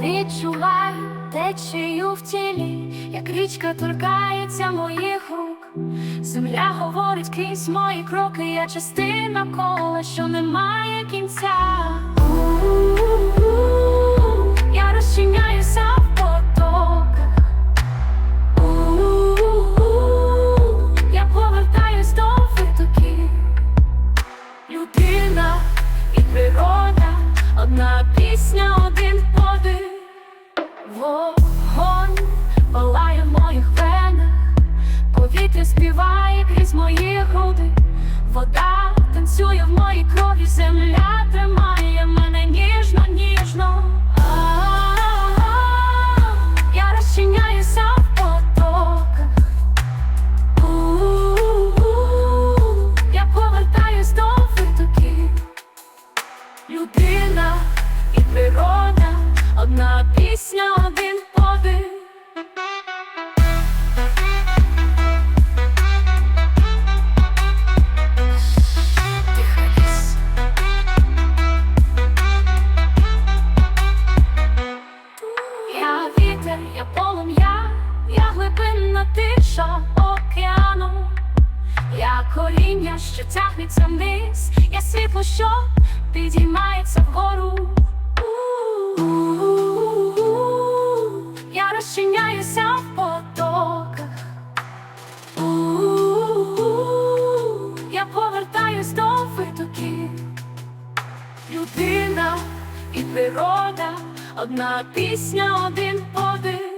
відчуваю течію в тілі, як річка торкається моїх рук. Земля говорить крізь мої кроки, я частина кола, що не має кінця. Повітря співає крізь мої груди, вода танцює в моїй крові, земля тримає мене ніжно, ніжно. Я розчиняюся в потоках. Я повертаюсь до витоків. Людина і природа, одна пісня, один я я глибинна тиша океану. Я коріння, що тягнеться вниз, я світло, що підіймається вгору. Я розчиняюся в потоках. Я повертаюсь до витоків. Людина і природа, одна пісня, один подих.